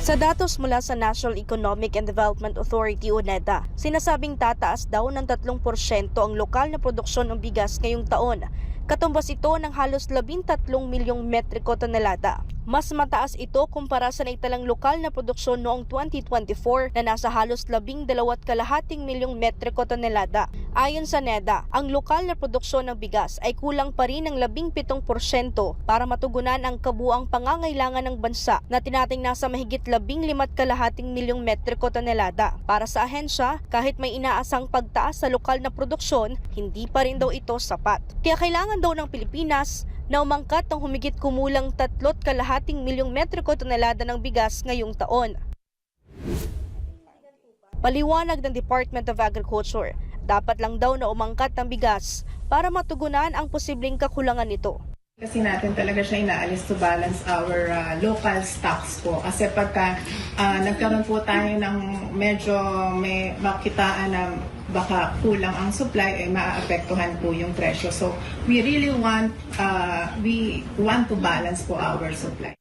Sa datos mula sa National Economic and Development Authority o NEDA, sinasabing tataas daw ng 3% ang lokal na produksyon ng bigas ngayong taon. Katumbas ito ng halos 13 milyong metriko tonelada. Mas mataas ito kumpara sa naitalang lokal na produksyon noong 2024 na nasa halos 12 kalahating milyong metriko tonelada. Ayon sa NEDA, ang lokal na produksyon ng bigas ay kulang pa rin ng 17% para matugunan ang kabuang pangangailangan ng bansa na tinating nasa mahigit 15 kalahating milyong metriko tonelada. Para sa ahensya, kahit may inaasang pagtaas sa lokal na produksyon, hindi pa rin daw ito sapat. Kaya kailangan daw ng Pilipinas na umangkat ng humigit kumulang tatlot kalahating milyong metriko tonelada ng bigas ngayong taon. Paliwanag ng Department of Agriculture, dapat lang daw na umangkat ng bigas para matugunan ang posibleng kakulangan nito. Kasi natin talaga siya inaalis to balance our uh, local stocks po. Kasi pagka uh, nagkaroon po tayo ng medyo may makitaan na baka kulang ang supply, eh, maaapektuhan po yung presyo. So we really want, uh, we want to balance po our supply.